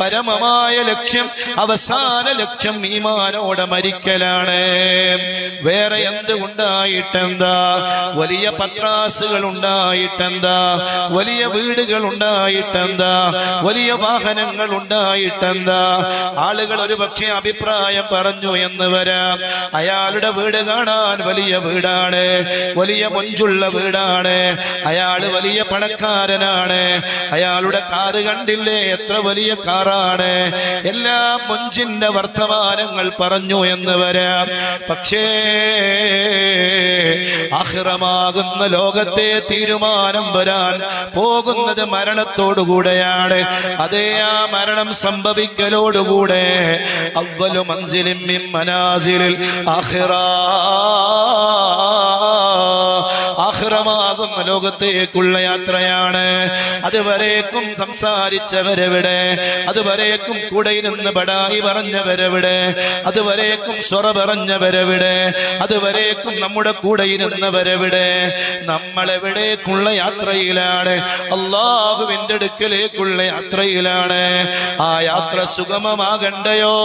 പരമമായ ലക്ഷ്യം അവസാന ലക്ഷ്യം ഈമാനോടെ മരിക്കലാണ്. വേറെ എന്ത് ഉണ്ടായിട്ടെന്താ വലിയ പത്രാസുകൾ ഉണ്ടായിട്ടെന്താ വലിയ വീടുകൾ ഉണ്ടായിട്ടെന്താ വലിയ വാഹനങ്ങൾ ഉണ്ടായിട്ടെന്താ ആളുകൾ ഒരു പക്ഷേ അഭിപ്രായം പറഞ്ഞു എന്ന് വരാം. അയാളുടെ വീട് കാണാൻ വലിയ വീടാണ്. വലിയ മൊഞ്ചുള്ള വീടാണ്. അയാൾ വലിയ പണക്കാരനാണ്. അയാളുടെ കാറ് കണ്ടില്ലേ? എത്ര വലിയ കാറാണ് എല്ലാ മുഞ്ചിന്റെ വർത്തമാനങ്ങൾ പറഞ്ഞു എന്ന് വരാം. പക്ഷേ അഹ്റമാകുന്ന ലോകത്തെ തീരുമാനം വരാൻ പോകുന്നത് മരണത്തോടുകൂടെയാണ്. അതേ ആ മരണം സംഭവിക്കലോടുകൂടെ അവലു മൻസിലിൻ മിൻ മനാസിലിൽ ആഖിറ ആഹ്റമാകുന്ന ലോകത്തേക്കുള്ള യാത്രയാണ്. അതുവരേക്കും സംസാരിച്ചവരെവിടെ? അതുവരേക്കും കൂടെ പടായി പറഞ്ഞവരെവിടെ? അതുവരേക്കും സ്വറ പറഞ്ഞവരെവിടെ? അതുവരേക്കും നമ്മുടെ കൂടെ ഇരുന്നവരെവിടെ? നമ്മളെവിടേക്കുള്ള യാത്രയിലാണ്? അള്ളാഹുവിന്റെ അടുക്കലേക്കുള്ള യാത്രയിലാണ്. ആ യാത്ര സുഗമമാകണ്ടയോ?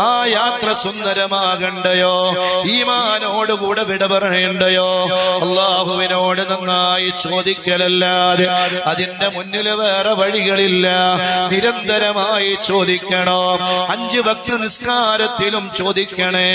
ആ യാത്ര സുന്ദരമാകണ്ടയോ? ഈമാനോടുകൂടെ വിട പറയണ്ടയോ? അള്ളാഹുവിനോട് നന്നായി ചോദിക്കലല്ലാതെ അതിന്റെ മുന്നിൽ വേറെ വഴികളില്ല. നിരന്തരമായി ചോദിക്കണം. അഞ്ച് ഭക്തി നിസ്കാരത്തിലും ചോദിക്കണേ.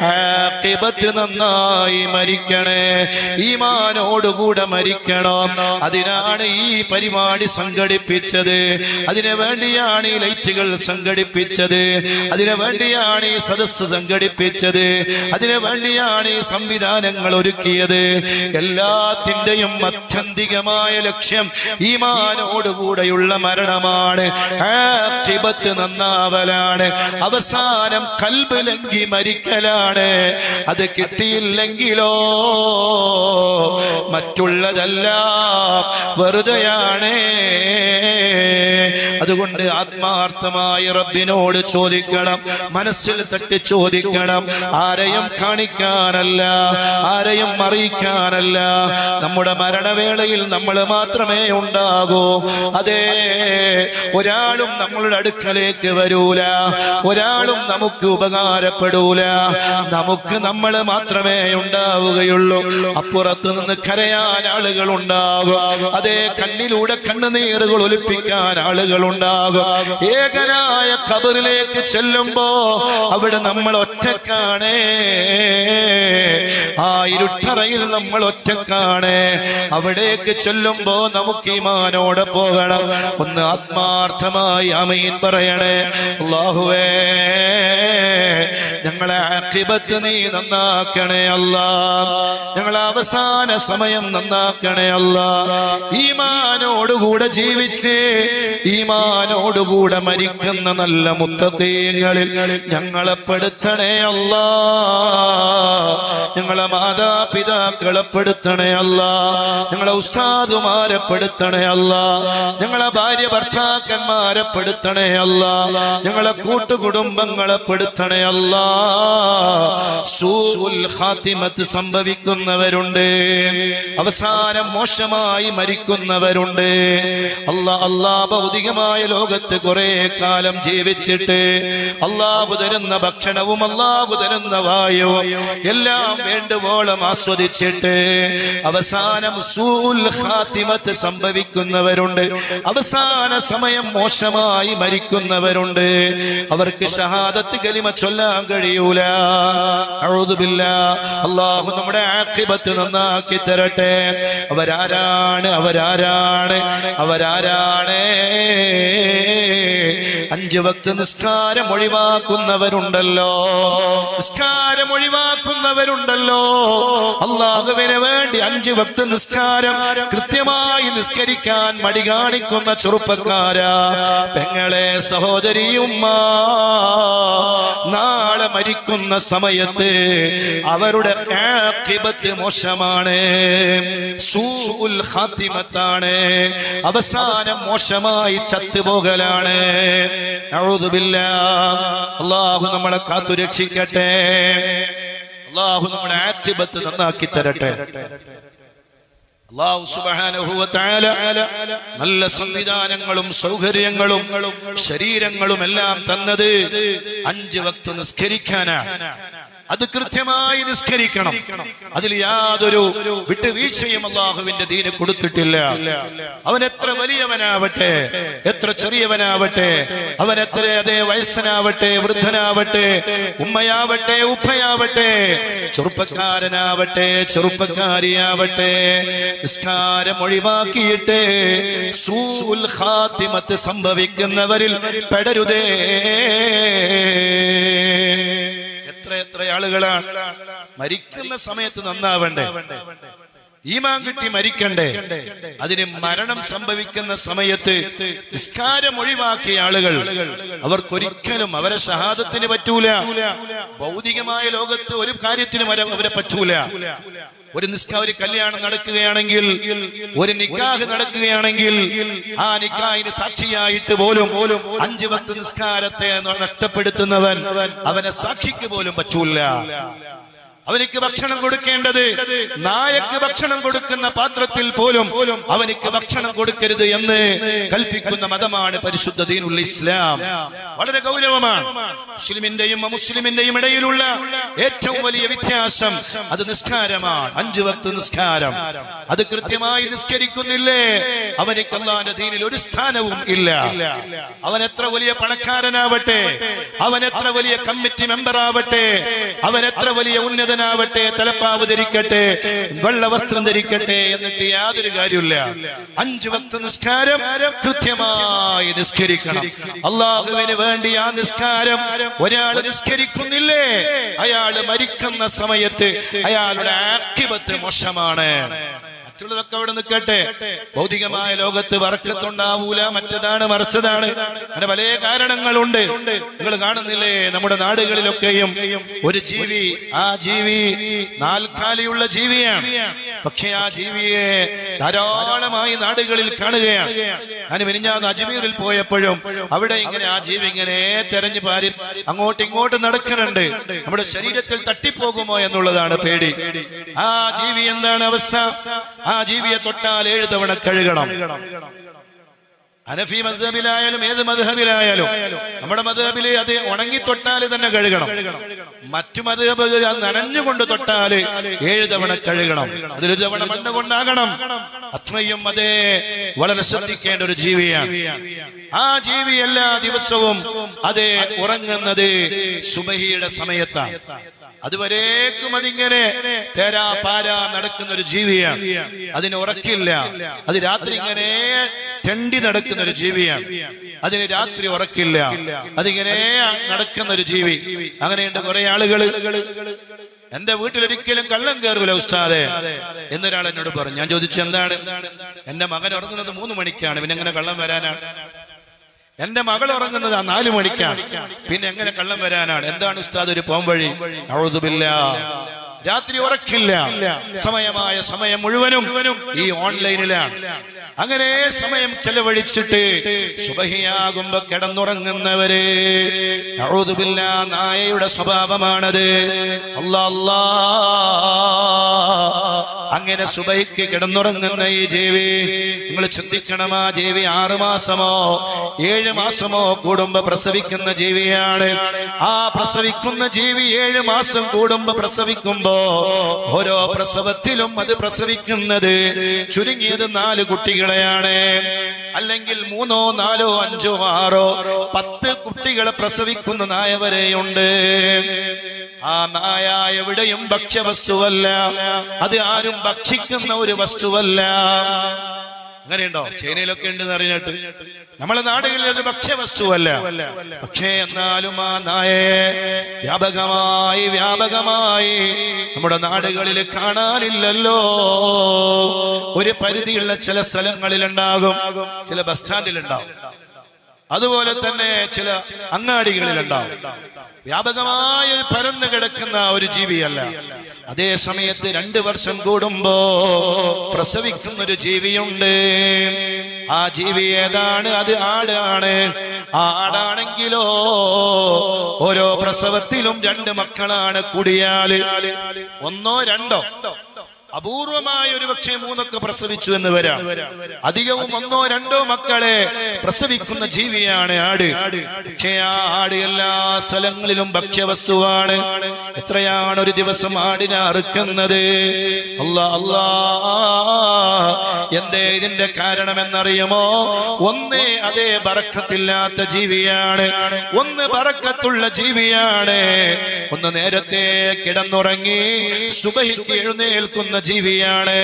ആഖിബത്ത് നന്നായി മരിക്കണേ. ഈമാനോടുകൂടെ മരിക്കണം. അതിനാണ് ഈ പരിപാടി സംഘടിപ്പിച്ചത്. അതിനു വേണ്ടിയാണ് ഈ ലൈറ്റുകൾ സംഘടിപ്പിച്ചത്. അതിനു വേണ്ടിയാണ് ഈ സദസ്സ് സംഘടിപ്പിച്ചത്. അതിനു വേണ്ടിയാണ് ഈ സംവിധാനങ്ങൾ ഒരുക്കിയത്. എല്ലാത്തിന്റെയും അത്യന്തികമായ ലക്ഷ്യം ഈമാനോടുകൂടെയുള്ള മരണമാണ്. ആഖിബത്ത് നന്നാവലാണ്. അവസാനം കൽബ് ലങ്കി മരിക്കലാണ്. അത് കിട്ടിയില്ലെങ്കിലോ? മറ്റുള്ളതെല്ലാം വെറുതെയാണ്. അതുകൊണ്ട് ആത്മാർത്ഥമായി റബ്ബിനോട് ചോദിക്കണം മനസ്സിൽ തട്ടി ചോദിക്കണം ആരെയും കാണിക്കാനല്ല ആരെയും അറിയിക്കാനല്ല. നമ്മുടെ മരണവേളയിൽ നമ്മൾ മാത്രമേ ഉണ്ടാകൂ. അതേ ഒരാളും നമ്മളുടെ അടുക്കലേക്ക് വരൂല ഒരാളും നമുക്ക് ഉപകാരപ്പെടൂല. നമുക്ക് നമ്മൾ മാത്രമേ ഉണ്ടാവുകയുള്ളൂ. അപ്പുറത്ത് നിന്ന് കരയാൻ ആളുകൾ ഉണ്ടാകും. അതേ കണ്ണിലൂടെ കണ്ണുനീറുകൾ ഒലിപ്പിക്കാൻ ആളുകൾ ഉണ്ടാകും. ഏകനായ കബറിലേക്ക് ചെല്ലുമ്പോ അവിടെ നമ്മൾ ഒറ്റക്കാണേ. ആ ഇരുട്ടറയിൽ നമ്മൾ ഒറ്റക്കാണേ. അവിടേക്ക് ചെല്ലുമ്പോ നമുക്ക് ഈമാനോടെ പോകണം. ഒന്ന് ആത്മാർത്ഥമായി അമീൻ പറയണേ. അള്ളാഹുവേ ഞങ്ങളെ ആക്കിബത്ത് നീ നന്നാക്കണേ അല്ല. ഞങ്ങളെ അവസാന സമയം നന്നാക്കണേ അല്ല. ഈമാനോടുകൂടെ ജീവിച്ച് ഈമാനോടുകൂടെ മരിക്കുന്ന നല്ല മുത്തീങ്ങളിൽ ഞങ്ങളെ പെടുത്തണേ അല്ല. ഞങ്ങളെ മാതാപിതാക്കളെ പെടുത്തണേ അല്ല. ഞങ്ങളെ ഉസ്താദുമാരെ പെടുത്തണേ അല്ല. ഞങ്ങളെ ഭാര്യ ഭർത്താക്കന്മാരെ പെടുത്തണേ അല്ല. ഞങ്ങളെ കൂട്ടുകുടുംബങ്ങളെ പെടുത്തണേ അല്ല. സൂൽ ഖാത്തിമത്ത് സംഭവിക്കുന്നവരുണ്ട്. അവസാനം മോശമായി മരിക്കുന്നവരുണ്ട്. അല്ല അല്ലാ ഭൗതികമായ ലോകത്ത് കുറെ കാലം ജീവിച്ചിട്ട് അള്ളാഹു തരുന്ന ഭക്ഷണവും അള്ളാഹു തരുന്ന വായവും എല്ലാം വേണ്ടുവോളം ആസ്വദിച്ചിട്ട് അവസാനം സൂൽ സംഭവിക്കുന്നവരുണ്ട്. അവസാന സമയം മോശമായി മരിക്കുന്നവരുണ്ട്. അവർക്ക് ഷഹാദത്ത് കലിമ ചൊല്ലാൻ കഴിയൂല. അഴുതുമില്ല അള്ളാഹു നമ്മുടെ ആക്ഷിപത്ത് നന്നാക്കി തരട്ടെ. അവരാരാണ് അവരാരാണ് അവരാരാണ്. അഞ്ച് വക്ത നിസ്കാരം ഒഴിവാക്കുന്നവരുണ്ടല്ലോ. നിസ്കാരം ഒഴിവാക്കുന്നവരുണ്ടല്ലോ. അള്ളാഹുവിന് വേണ്ടി അഞ്ച് വക്ത നിസ്കാരം കൃത്യമായി നിസ്കരിക്കാൻ മടി കാണിക്കുന്ന ചെറുപ്പക്കാരാ. പെങ്ങളെ സഹോദരിയുമ്മ നാളെ മരിക്കുന്ന സമയത്ത് അവരുടെ മോശമാണ്. ഖാത്തിമത്താണ്. അവസാനം മോശമായി ചത്തുപോകലാണ്. അള്ളാഹു നമ്മളെ കാത്തു രക്ഷിക്കട്ടെ. അള്ളാഹു നമ്മുടെ ആറ്റിബത്ത് നന്നാക്കി തരട്ടെ. നല്ല സംവിധാനങ്ങളും സൗകര്യങ്ങളും ശരീരങ്ങളും എല്ലാം തന്നത് അഞ്ച് വക്ത് നിസ്കരിക്കാനാണ് അത് കൃത്യമായി നിസ്കരിക്കണം. അതിൽ യാതൊരു വിട്ടുവീഴ്ചയും അള്ളാഹുവിന്റെ ദീന് കൊടുത്തിട്ടില്ല. അവൻ എത്ര വലിയവനാവട്ടെ എത്ര ചെറിയവനാവട്ടെ അവൻ എത്ര അതേ വയസ്സനാവട്ടെ വൃദ്ധനാവട്ടെ ഉമ്മയാവട്ടെ ഉപ്പയാവട്ടെ ചെറുപ്പക്കാരനാവട്ടെ ചെറുപ്പക്കാരിയാവട്ടെ നിസ്കാരം ഒഴിവാക്കിയിട്ട് സൂൽ സംഭവിക്കുന്നവരിൽ പെടരുതേ. എത്ര ആളുകളാണ്? മരിക്കുന്ന സമയത്ത് നന്നാവണ്ടേ? ഈമാൻ കിട്ടി മരിക്കണ്ടേ? അതിന് മരണം സംഭവിക്കുന്ന സമയത്ത് നിസ്കാരം ഒഴിവാക്കിയ ആളുകൾ അവർക്കൊരിക്കലും അവരെ ഷഹാദത്തിന് പറ്റൂല. ഭൗതികമായ ലോകത്ത് ഒരു കാര്യത്തിനും അവരെ പറ്റൂല. ഒരു നിസ്ക ഒരു കല്യാണം നടക്കുകയാണെങ്കിൽ ഒരു നിക്കാഹ് നടക്കുകയാണെങ്കിൽ ആ നിക്കാഹിന് സാക്ഷിയായിട്ട് പോലും പോലും അഞ്ചു പത്ത് നിസ്കാരത്തെ നഷ്ടപ്പെടുത്തുന്നവൻ അവനെ സാക്ഷിക്ക് പോലും പറ്റൂല. അവനിക്ക് ഭക്ഷണം കൊടുക്കേണ്ടത്. നായക്ക് ഭക്ഷണം കൊടുക്കുന്ന പാത്രത്തിൽ പോലും അവനിക്ക് ഭക്ഷണം കൊടുക്കരുത് എന്ന് കൽപ്പിക്കുന്ന മതമാണ് പരിശുദ്ധ ദീനുള്ള ഇസ്ലാം. വളരെ ഗൗരവമാണ്. മുസ്ലിമിന്റെയും അമുസ്ലിമിന്റെയും ഇടയിലുള്ള ഏറ്റവും വലിയ വ്യത്യാസം അത് നിസ്കാരമാണ്. അഞ്ചു വക്ത് നിസ്കാരം. അത് കൃത്യമായി നിസ്കരിക്കുന്നില്ലേ? അവനിക്ക് അള്ളാന്റെ ദീനിൽ ഒരു സ്ഥാനവും ഇല്ല. അവൻ എത്ര വലിയ പണക്കാരനാവട്ടെ? അവൻ എത്ര വലിയ കമ്മിറ്റി മെമ്പർ ആവട്ടെ അവൻ എത്ര വലിയ ഉന്നതനാവട്ടെ തലപ്പാവ് ധരിക്കട്ടെ വെള്ള വസ്ത്രം ധരിക്കട്ടെ എന്നിട്ട് യാതൊരു കാര്യമില്ല അഞ്ചു വക്ത നിസ്കാരം കൃത്യമായി നിസ്കരിക്കണം. അള്ളാഹുവിന് വേണ്ടി ആ നിസ്കാരം ഒരാൾ നിസ്കരിക്കുന്നില്ലേ? അയാൾ മരിക്കുന്ന സമയത്ത് അയാളുടെ ആക്കിപത്ത് മോശമാണ്. മറ്റുള്ളതൊക്കെ അവിടെ നിൽക്കട്ടെ ഭൗതികമായ ലോകത്ത് വറക്കത്തുണ്ടാവൂല മറ്റതാണ് മറിച്ചതാണ്. അങ്ങനെ പല കാരണങ്ങളുണ്ട്. നിങ്ങൾ കാണുന്നില്ലേ നമ്മുടെ നാടുകളിലൊക്കെയും ഒരു ജീവി ആ ജീവി നാൽക്കാലിയുള്ള ജീവിയാണ്. പക്ഷെ ആ ജീവിയെ ധാരാളമായി നാടുകളിൽ കാണുകയാണ്. ഞാൻ മിനിഞ്ഞാന്ന് അജ്മീറിൽ പോയപ്പോഴും അവിടെ ഇങ്ങനെ ആ ജീവി ഇങ്ങനെ തെരഞ്ഞു പാരി അങ്ങോട്ടും ഇങ്ങോട്ടും നടക്കുന്നുണ്ട്. നമ്മുടെ ശരീരത്തിൽ തട്ടിപ്പോകുമോ എന്നുള്ളതാണ് പേടി. ആ ജീവി എന്താണ് അവസ്ഥ? ആ ജീവിയെ തൊട്ടാൽ ഏഴ് തവണ കഴുകണം. അനഫി മദ്ഹബിലായാലും ഏത് മധുഹബിലായാലും നമ്മുടെ മധുഹബിൽ അത് ഉണങ്ങി തൊട്ടാൽ തന്നെ കഴുകണം. മറ്റു മദ്ഹബ് നനഞ്ഞുകൊണ്ട് തൊട്ടാൽ ഏഴ് തവണ കഴുകണം. അതൊരു തവണ മണ്ണ് കൊണ്ടാകണം. അത്രയും അതേ വളരെ ശ്രദ്ധിക്കേണ്ട ഒരു ജീവിയാണ്. ആ ജീവി എല്ലാ ദിവസവും അതേ ഉറങ്ങുന്നത് സുബഹിയുടെ സമയത്താണ്. അതുവരേക്കും അതിങ്ങനെ തേരാ പാരാ നടക്കുന്ന ഒരു ജീവിയാണ്. അതിന് ഉറക്കില്ല. അത് രാത്രി ഇങ്ങനെ തെണ്ടി നടക്കുന്ന ഒരു ജീവിയാണ്. അതിന് രാത്രി ഉറക്കില്ല. അതിങ്ങനെ നടക്കുന്ന ഒരു ജീവി. അങ്ങനെയുണ്ട് കുറെ ആളുകൾ എന്റെ വീട്ടിലൊരിക്കലും കള്ളം കയറൂല ഉസ്താദെ. എന്നൊരാൾ എന്നോട് പറഞ്ഞു. ഞാൻ ചോദിച്ചു എന്താണ്? എന്റെ മകൻ ഉറങ്ങുന്നത് മൂന്ന് മണിക്കാണ്. പിന്നെ എങ്ങനെ കള്ളം വരാനാണ് എന്റെ മകൾ ഉറങ്ങുന്നത് ആ നാലു മണിക്കാണ്. പിന്നെ എങ്ങനെ കള്ളം വരാനാണ്? എന്താണ് ഉസ്താദ് ഒരു പോംവഴി? അഴുതുമില്ല രാത്രി ഉറക്കില്ല. സമയമായ സമയം മുഴുവനും ഈ ഓൺലൈനിലാണ്. അങ്ങനെ സമയം ചെലവഴിച്ചിട്ട് സുബഹിയാകുമ്പോ കിടന്നുറങ്ങുന്നവര് അഴുതുമില്ല നായയുടെ സ്വഭാവമാണത്. അല്ലാ. അങ്ങനെ സുബൈക്ക് കിടന്നുറങ്ങുന്ന ഈ ജീവി നിങ്ങൾ ചിന്തിക്കണം ആ ജീവി ആറു മാസമോ ഏഴ് മാസമോ കൂടുമ്പോ പ്രസവിക്കുന്ന ജീവിയാണ്. ആ പ്രസവിക്കുന്ന ജീവി ഏഴ് മാസം കൂടുമ്പോ പ്രസവിക്കുമ്പോ ഓരോ പ്രസവത്തിലും അത് പ്രസവിക്കുന്നത് ചുരുങ്ങിയത് നാല് കുട്ടികളെയാണ്. അല്ലെങ്കിൽ മൂന്നോ നാലോ അഞ്ചോ ആറോ പത്ത് കുട്ടികളെ പ്രസവിക്കുന്ന നായ വരെയുണ്ട് ആ നായ എവിടെയും ഭക്ഷ്യവസ്തുവല്ല. അത് ആരും ഭക്ഷിക്കുന്ന ഒരു വസ്തുവല്ല. അങ്ങനെയുണ്ടോ? ചൈനയിലൊക്കെ ഉണ്ടെന്ന് അറിഞ്ഞിട്ട്. നമ്മളെ നാടുകളിൽ അത് ഭക്ഷ്യവസ്തുവല്ല. പക്ഷേ എന്നാലും ആ നായയെ വ്യാപകമായി വ്യാപകമായി നമ്മുടെ നാടുകളിൽ കാണാനില്ലല്ലോ. ഒരു പരിധിയുള്ള ചില സ്ഥലങ്ങളിൽ ഉണ്ടാകും ചില ബസ് സ്റ്റാൻഡിൽ ഉണ്ടാകും അതുപോലെ തന്നെ ചില അങ്ങാടികളിൽ ഉണ്ടാവും വ്യാപകമായി പരന്നു കിടക്കുന്ന ഒരു ജീവിയല്ല. അതേ സമയത്ത് രണ്ടു വർഷം കൂടുമ്പോ പ്രസവിക്കുന്ന ഒരു ജീവിയുണ്ട്. ആ ജീവി ഏതാണ്? അത് ആടാണ്. ആ ആടാണെങ്കിലോ ഓരോ പ്രസവത്തിലും രണ്ട് മക്കളാണ് കൂടിയാൽ. ഒന്നോ രണ്ടോ? അപൂർവമായ ഒരു പക്ഷേ മൂന്നൊക്കെ പ്രസവിച്ചു എന്ന് വരാം. അധികവും ഒന്നോ രണ്ടോ മക്കളെ പ്രസവിക്കുന്ന ജീവിയാണ് ആട്. പക്ഷേ ആ ആട് എല്ലാ സ്ഥലങ്ങളിലും ഭക്ഷ്യവസ്തുവാണ്. എത്രയാണ് ഒരു ദിവസം ആടിനെ അറുക്കുന്നത്? അല്ലാ അല്ലാ. എന്തേ ഇതിന്റെ കാരണം എന്നറിയുമോ ഒന്ന് അതേ ബറക്കത്തില്ലാത്ത ജീവിയാണ്. ഒന്ന് ബറക്കത്തുള്ള ജീവിയാണ്. ഒന്ന് നേരത്തെ കിടന്നുറങ്ങി സുബഹിക്ക് എഴുന്നേൽക്കുന്ന ജീവിയാണ്.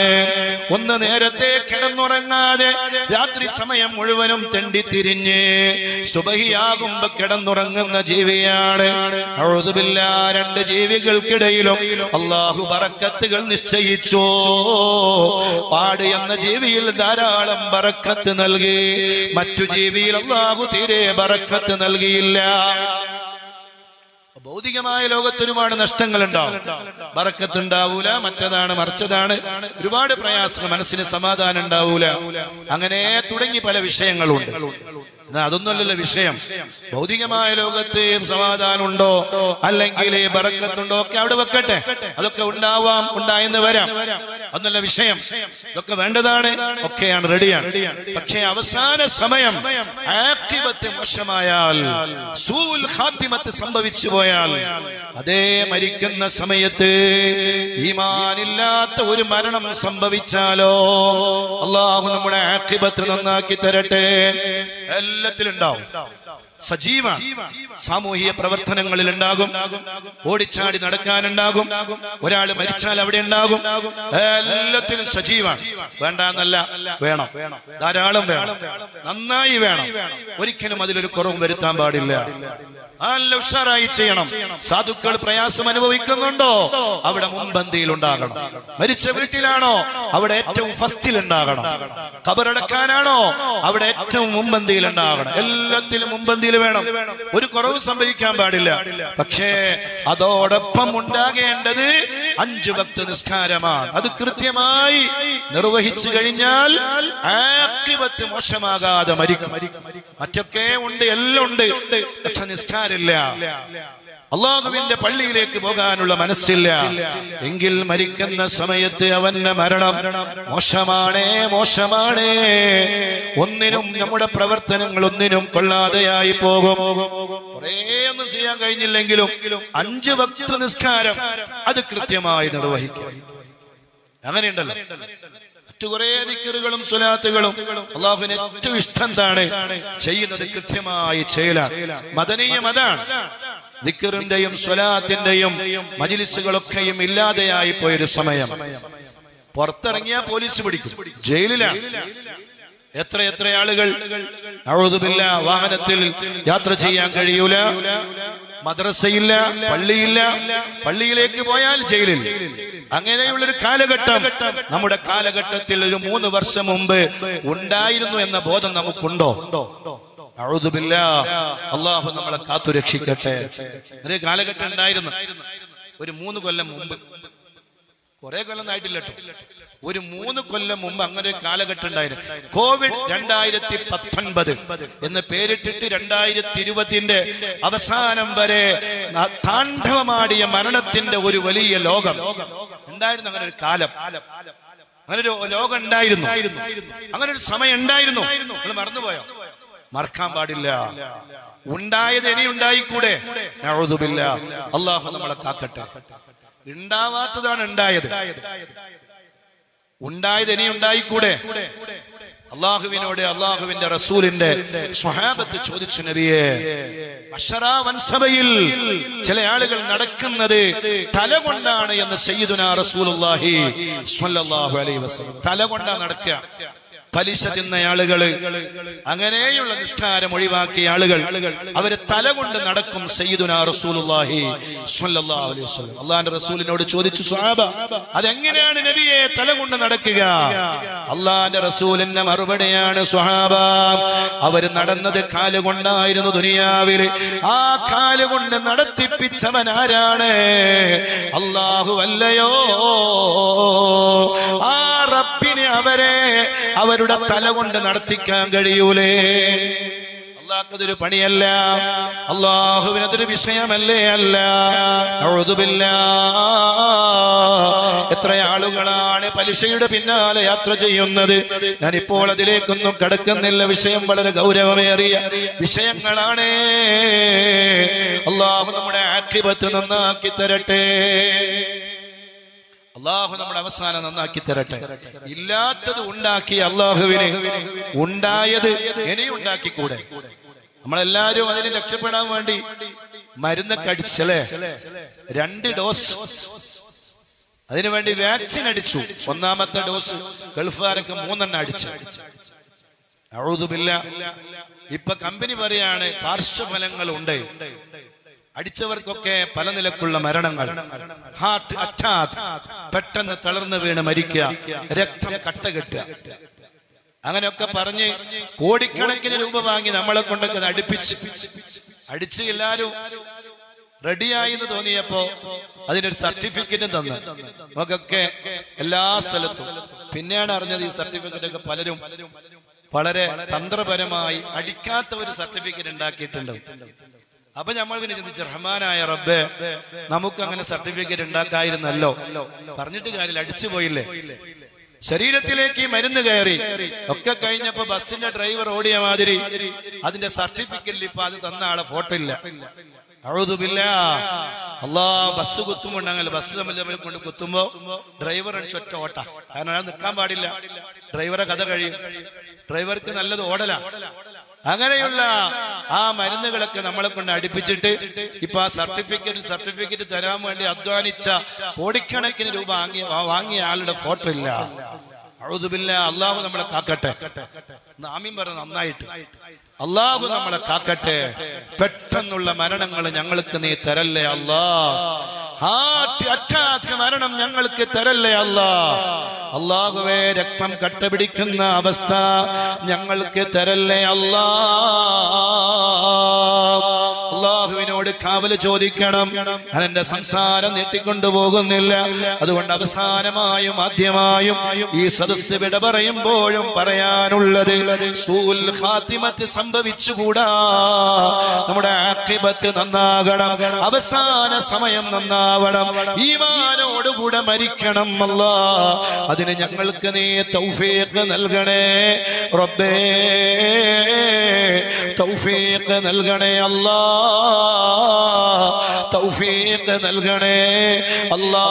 ഒന്ന് നേരത്തെ കിടന്നുറങ്ങാതെ രാത്രി സമയം മുഴുവനും തെണ്ടിത്തിരിഞ്ഞ് സുബഹിയാകുമ്പോ കിടന്നുറങ്ങുന്ന ജീവിയാണ്. അഴുതുമില്ല രണ്ട് ജീവികൾക്കിടയിലും അള്ളാഹു ബറക്കത്തുകൾ നിശ്ചയിച്ചു. പാട് എന്ന ജീവിയിൽ ധാരാളം ബറക്കത്ത് നൽകി. മറ്റു ജീവിയിൽ അള്ളാഹു തീരെ ബറക്കത്ത് നൽകിയില്ല. ഭൗതികമായ ലോകത്ത് ഒരുപാട് നഷ്ടങ്ങൾ ഉണ്ടാവും ബറക്കത്ത് ഉണ്ടാവൂല മറ്റതാണ് മറിച്ചതാണ്. ഒരുപാട് പ്രയാസങ്ങൾ മനസ്സിന് സമാധാനം ഉണ്ടാവൂല. അങ്ങനെ തുടങ്ങി പല വിഷയങ്ങളുണ്ട്. അതൊന്നുമല്ലല്ലോ വിഷയം. ഭൗതികമായ ലോകത്ത് സമാധാനം ഉണ്ടോ അല്ലെങ്കിൽ ബറക്കത്തുണ്ടോ? ഒക്കെ അവിടെ വെക്കട്ടെ. അതൊക്കെ ഉണ്ടാവാം ഉണ്ടായെന്ന് വരാം. അതൊന്നല്ല വിഷയം. ഇതൊക്കെ വേണ്ടതാണ്. ഒക്കെയാണ് റെഡിയാണ്. പക്ഷേ അവസാന സമയം ആക്ടിവത്ത് മോശമായാൽ സൂൽ സംഭവിച്ചു പോയാൽ അതേ മരിക്കുന്ന സമയത്ത് ഈമാനില്ലാത്ത ഒരു മരണം സംഭവിച്ചാലോ? അള്ളാഹു നമ്മുടെ ആക്ടിബത്ത് നന്നാക്കി തരട്ടെ. എല്ലാത്തിലും ഉണ്ടാവും സജീവ സാമൂഹിക പ്രവർത്തനങ്ങളിൽ ഉണ്ടാകും ഓടിച്ചാടി നടക്കാനുണ്ടാകും. ഒരാൾ മരിച്ചാൽ അവിടെ ഉണ്ടാകും. എല്ലാത്തിനും സജീവാണ് വേണ്ടെന്നല്ല വേണം. ധാരാളം വേണം. നന്നായി വേണം. ഒരിക്കലും അതിലൊരു കുറവും വരുത്താൻ പാടില്ല. നല്ല ഉഷാറായി ചെയ്യണം. സാധുക്കൾ പ്രയാസം അനുഭവിക്കുന്നുണ്ടോ? അവിടെ മുൻപന്തിയിൽ ഉണ്ടാകണം മരിച്ച വീട്ടിലാണോ? അവിടെ ഏറ്റവും ഫസ്റ്റിൽ ഉണ്ടാകണം കബറടക്കാനാണോ? അവിടെ ഏറ്റവും മുൻപന്തിയിൽ ഉണ്ടാകണം എല്ലാത്തിലും മുൻപന്തിയിൽ വേണം. ഒരു കുറവ് സംഭവിക്കാൻ പാടില്ല. പക്ഷേ അതോടൊപ്പം ഉണ്ടാകേണ്ടത് അഞ്ചു ഭക്ത നിസ്കാരമാണ്. അത് കൃത്യമായി നിർവഹിച്ചു കഴിഞ്ഞാൽ മോശമാകാതെ മരിക്കും. മറ്റൊക്കെ ഉണ്ട് എല്ലാം ഉണ്ട്. പക്ഷെ നിസ്കാരമില്ല അള്ളാഹുവിന്റെ പള്ളിയിലേക്ക് പോകാനുള്ള മനസ്സില്ല. എങ്കിൽ മരിക്കുന്ന സമയത്ത് അവന്റെ മരണം മോശമാണേ മോശമാണേ. ഒന്നിനും നമ്മുടെ പ്രവർത്തനങ്ങൾ ഒന്നിനും കൊള്ളാതെയായി പോകും. കുറേ ഒന്നും ചെയ്യാൻ കഴിഞ്ഞില്ലെങ്കിലും അഞ്ച് ഭക്ത നിസ്കാരം അത് കൃത്യമായി നിർവഹിക്കും. അങ്ങനെയുണ്ടല്ലോ. മറ്റു കുറെ ദിക്കറുകളും സുലാത്തുകളും അള്ളാഹുവിന് ഏറ്റവും ഇഷ്ടം എന്താണ് ചെയ്യുന്നത് കൃത്യമായി ചെയ്യലാണ്. അതാണ്. ദിക്കറിന്റെയും സ്വലാത്തിന്റെയും മജിലിസുകളൊക്കെയും ഇല്ലാതെയായി പോയൊരു സമയം. പുറത്തിറങ്ങിയാ പോലീസ് പിടിക്കും. ജയിലിലാണ്. എത്ര എത്ര ആളുകൾ അഴുതുമില്ല വാഹനത്തിൽ യാത്ര ചെയ്യാൻ കഴിയൂല. മദ്രസയില്ല പള്ളിയില്ല പള്ളിയിലേക്ക് പോയാൽ ജയിലിൽ. അങ്ങനെയുള്ളൊരു കാലഘട്ടം നമ്മുടെ കാലഘട്ടത്തിൽ ഒരു മൂന്ന് വർഷം മുമ്പ് ഉണ്ടായിരുന്നു എന്ന ബോധം നമുക്കുണ്ടോ? അള്ളാഹു നമ്മളെ കാത്തു രക്ഷിക്കട്ടെ. ഒരു കാലഘട്ടം ഉണ്ടായിരുന്നു. ഒരു മൂന്ന് കൊല്ലം മുമ്പ്. കുറെ കൊല്ലം ആയിട്ടില്ല കേട്ടോ ഒരു മൂന്ന് കൊല്ലം മുമ്പ് അങ്ങനെ ഒരു കാലഘട്ടം ഉണ്ടായിരുന്നു കോവിഡ് രണ്ടായിരത്തി പത്തൊൻപത് എന്ന് പേരിട്ടിട്ട് രണ്ടായിരത്തി ഇരുപതിന്റെ അവസാനം വരെ താണ്ഡവമാടിയ മരണത്തിന്റെ ഒരു വലിയ ലോകം. ഉണ്ടായിരുന്നു അങ്ങനെ ഒരു കാലം? അങ്ങനെ ഒരു ലോകം ഉണ്ടായിരുന്നു. അങ്ങനെ ഒരു സമയം ഉണ്ടായിരുന്നു. നമ്മൾ മറന്നുപോയോ? മറക്കാൻ പാടില്ല. ഉണ്ടായത് ഇനി ഉണ്ടായിക്കൂടെ. അള്ളാഹു നമ്മളെ കാക്കട്ടെ. ഉണ്ടാവാത്തതാണ് ഉണ്ടായത്. ഉണ്ടായത് ഇനി ഉണ്ടായിക്കൂടെ? അള്ളാഹുവിനോട് അള്ളാഹുവിന്റെ റസൂലിന്റെ സ്വഹാബത്ത് ചോദിച്ചു നബിയെ അഷറാവൻ സഭയിൽ ചില ആളുകൾ നടക്കുന്നത് തല കൊണ്ടാണ് എന്ന് സയ്യിദുന റസൂലുള്ളാഹി സ്വല്ലല്ലാഹു അലൈഹി വസല്ലം. തല കൊണ്ടാ നടക്കുക. പലിശ തിന്ന ആളുകൾ. അങ്ങനെയുള്ള നിസ്കാരം ഒഴിവാക്കിയ ആളുകൾ അവർ തലകൊണ്ട് നടക്കും സയ്യിദുന റസൂലുള്ളാഹി സ്വല്ലല്ലാഹു അലൈഹി വസല്ലം. അള്ളാഹിന്റെ റസൂലിനോട് ചോദിച്ചു സ്വഹാബ അതെങ്ങനെയാണ് നബിയെ തലകൊണ്ട് നടക്കുക? അള്ളാഹിന്റെ റസൂലിന്റെ മറുപടിയാണ് സ്വഹാബ അവർ നടന്നത് കാലുകൊണ്ടായിരുന്നു ദുനിയാവിൽ. ആ കാലുകൊണ്ട് നടത്തിപ്പിച്ചവൻ ആരാണ്? അള്ളാഹു അല്ലയോ. ആ റബ്ബിനെ അവരെ അവരുടെ തല കൊണ്ട് നടത്തിക്കാൻ കഴിയൂലേ. അള്ളാഹ്ക്കതൊരു പണിയല്ല. അള്ളാഹുവിനതൊരു വിഷയമല്ലേ അല്ല. അഴുതുമില്ല എത്ര ആളുകളാണ് പലിശയുടെ പിന്നാലെ യാത്ര ചെയ്യുന്നത്. ഞാനിപ്പോൾ അതിലേക്കൊന്നും കടക്കുന്നില്ല. വിഷയം വളരെ ഗൗരവമേറിയ വിഷയങ്ങളാണ്. അള്ളാഹു നമ്മുടെ ആക്ഷിപത്ത് നന്നാക്കി തരട്ടെ. അള്ളാഹു നമ്മുടെ അവസാനം നന്നാക്കി തരട്ടെ. ഇല്ലാത്തത് ഉണ്ടാക്കി അള്ളാഹുവിന് ഉണ്ടായത് ഇനി ഉണ്ടാക്കിക്കൂടെ? നമ്മളെല്ലാരും അതിന് രക്ഷപ്പെടാൻ വേണ്ടി മരുന്ന് കടിച്ചല്ലേ രണ്ട് ഡോസ്. അതിനുവേണ്ടി വാക്സിൻ അടിച്ചു. ഒന്നാമത്തെ ഡോസ് ഗൾഫുകാരൊക്കെ മൂന്നെണ്ണം അടിച്ചു. അഴുതുമില്ല ഇപ്പൊ കമ്പനി പറയാണ് പാർശ്വഫലങ്ങൾ ഉണ്ട്. അടിച്ചവർക്കൊക്കെ പല നിലക്കുള്ള മരണങ്ങൾ. Heart attack. പെട്ടെന്ന് തളർന്നു വീണ് മരിക്കുക. രക്തം കട്ട കെട്ടുക അങ്ങനെയൊക്കെ പറഞ്ഞ് കോടിക്കണക്കിന് രൂപ വാങ്ങി നമ്മളെ കൊണ്ടൊക്കെ അടുപ്പിച്ച്. അടിച്ച് എല്ലാരും റെഡിയായി എന്ന് തോന്നിയപ്പോ അതിനൊരു സർട്ടിഫിക്കറ്റും തന്ന്. നമുക്കൊക്കെ എല്ലാ സ്ഥലത്തും. പിന്നെയാണ് അറിഞ്ഞത് ഈ സർട്ടിഫിക്കറ്റ് ഒക്കെ പലരും വളരെ തന്ത്രപരമായി അടിക്കാത്ത ഒരു സർട്ടിഫിക്കറ്റ് ഉണ്ടാക്കിയിട്ടുണ്ട്. അപ്പൊ നമ്മൾ പിന്നെ ചിന്തിച്ചു റഹ്മാനായ റബ്ബെ നമുക്ക് അങ്ങനെ സർട്ടിഫിക്കറ്റ് ഉണ്ടാക്കായിരുന്നല്ലോ പറഞ്ഞിട്ട് കാര്യം അടിച്ചു പോയില്ലേ? ശരീരത്തിലേക്ക് ഈ മരുന്ന് കയറി ഒക്കെ കഴിഞ്ഞപ്പോ ബസ്സിന്റെ ഡ്രൈവർ ഓടിയ മാതിരി അതിന്റെ സർട്ടിഫിക്കറ്റിൽ ഇപ്പൊ അത് തന്ന ആളെ ഫോട്ടോ ഇല്ല. അഴുതുമില്ല അല്ലാ ബസ് കുത്തുമുണ്ടെങ്കിൽ ബസ് തമ്മിൽ തമ്മിൽ കൊണ്ട് കുത്തുമ്പോ ഡ്രൈവർ ചൊറ്റ ഓട്ട. കാരണം നിൽക്കാൻ പാടില്ല. ഡ്രൈവറെ കഥ കഴിയും. ഡ്രൈവർക്ക് നല്ലത് ഓടല. അങ്ങനെയുള്ള ആ മരുന്നുകളൊക്കെ നമ്മളെ കൊണ്ട് അടുപ്പിച്ചിട്ട് ഇപ്പൊ ആ സർട്ടിഫിക്കറ്റ് സർട്ടിഫിക്കറ്റ് തരാൻ വേണ്ടി അധ്വാനിച്ച കോടിക്കണക്കിന് രൂപ വാങ്ങിയ വാങ്ങിയ ആളുടെ ഫോട്ടോ ഇല്ല. അഴുതുമില്ല അള്ളാഹു നമ്മളെ കാക്കട്ടെ. നാമ്യം പറ നന്നായിട്ട്. അള്ളാഹു നമ്മളെ കാക്കട്ടെ. പെട്ടെന്നുള്ള മരണങ്ങൾ ഞങ്ങൾക്ക് നീ തരല്ലേ അല്ലാ ഹാർട്ട് അറ്റാക്ക് മരണം ഞങ്ങൾക്ക് തരല്ലേ അല്ലാ അള്ളാഹുവേ രക്തം കട്ടപിടിക്കുന്ന അവസ്ഥ ഞങ്ങൾക്ക് തരല്ലേ അല്ലാ അള്ളാഹുവിനോട് കാവൽ ചോദിക്കണം. എന്റെ സംസാരം നീട്ടിക്കൊണ്ടു പോകുന്നില്ല അതുകൊണ്ട് അവസാനമായും ആദ്യമായും ഈ സദസ് വിട പറയുമ്പോഴും പറയാനുള്ളത് സംഭവിച്ചുകൂടാ. നമ്മുടെ ആക്ഷിപത്ത് നന്നാകണം. അവസാന സമയം നന്നാവണം. ഈമാനോടുകൂടെ മരിക്കണം അല്ല. അതിന് ഞങ്ങൾക്ക് നീ തൗഫീഖ് നൽകണേ. റബ്ബേ. തൗഫീഖ് നൽകണേ അല്ലാ. തൗഫീഖ് നൽകണേ അല്ലാ.